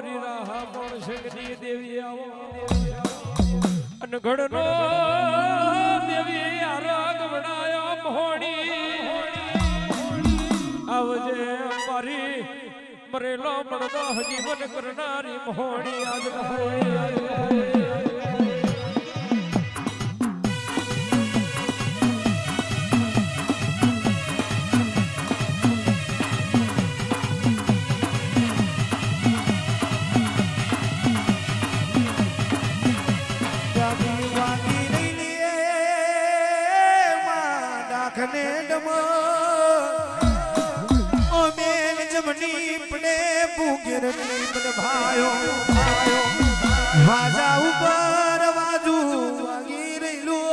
વારી રાહા પણ સંગની દેવી આવો. અનગણનો દેવી આરાગ વડાયો મોણી આવજે મારી મરેલો પડદો હજીવન કરનારી મોણી આજ હોય માં દાખને ડમ ઓ જમની પડે ભૂગેરની પડે ભાયો. વાજા ઉપર વાજુ વાગી રહેલું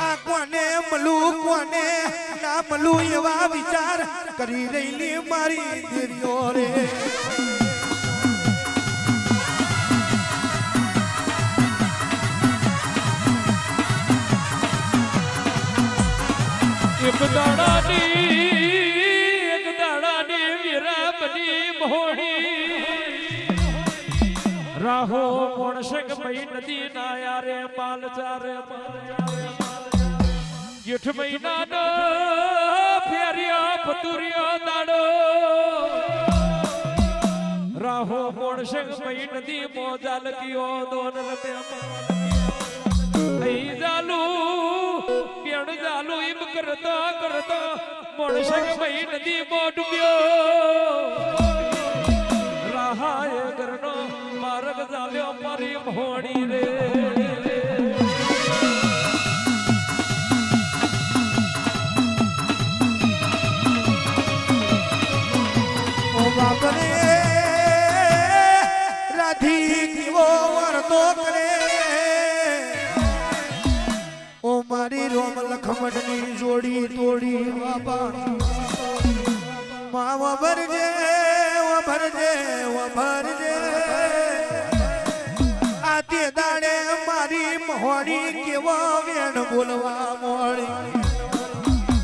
આ કોને મલું કોને ના મલું એવા વિચાર કરી રહેલી મારી દેવીઓ રે. એક દાડાની એક દાડાની વીરાબની મોહણી. રાહો મોણસક મહી નદી ના યારે માલ ચારે જેઠ મહિનાનો ફેર્યો પતુર્યો દાડો. રાહો મોણસક મહી નદી મોજાલ કયો, દોન રમ્યા અહીં જાલુ, બેણ જાલુ કરતો કરતા મોણસક ભાઈ નદી માં ડૂબ્યો રાહાય ઘરનો માર્ગ ચાલ્યો મારી મોહણી રે. રાધી વર્તો કરે. લખમણની જોડી તોડી બાપા. માં ભરજે વભરજે ભરજે આ તે દાડે મારી મોડી કેવો વેણ બોલવા મોડી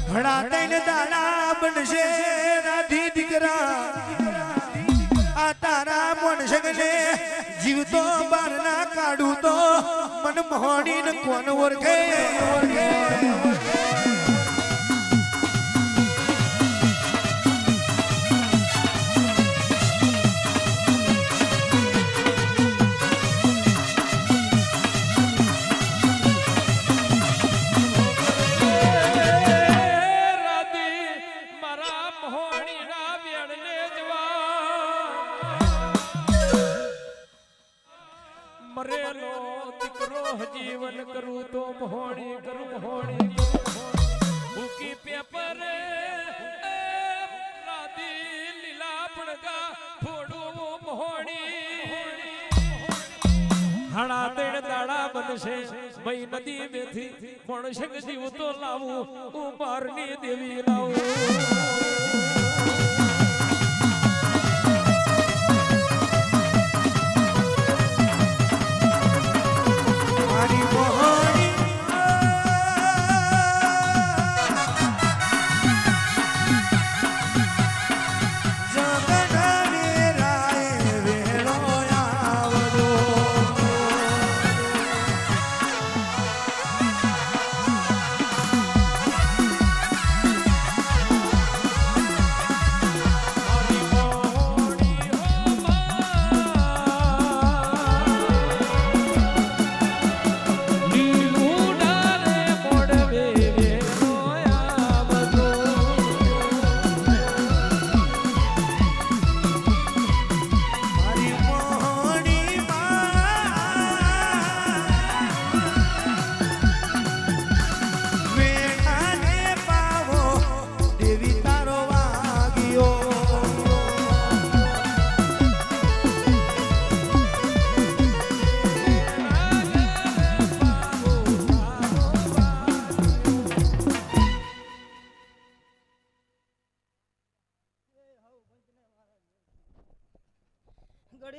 ઘણા તૈન દાડા બનશે રાધી દીકરા. આ તારા મનસગને જીવતો બાર ના કાઢું તો મન મોડી ને કોણ ઓળખે? હજીવન કરું તો મોહણી કરું, મોહણી ભૂકી પેપર રાધી લીલા પડગા થોડું મોહણી. હાડા તેડ દાડા બનશે મઈ નદી મેથી મણસક જીવ તો લાવું હું મારની દેવી લાવું.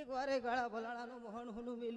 ઘડીક વારે ગાળા ભલાણાનું મોહન હુનું મેલું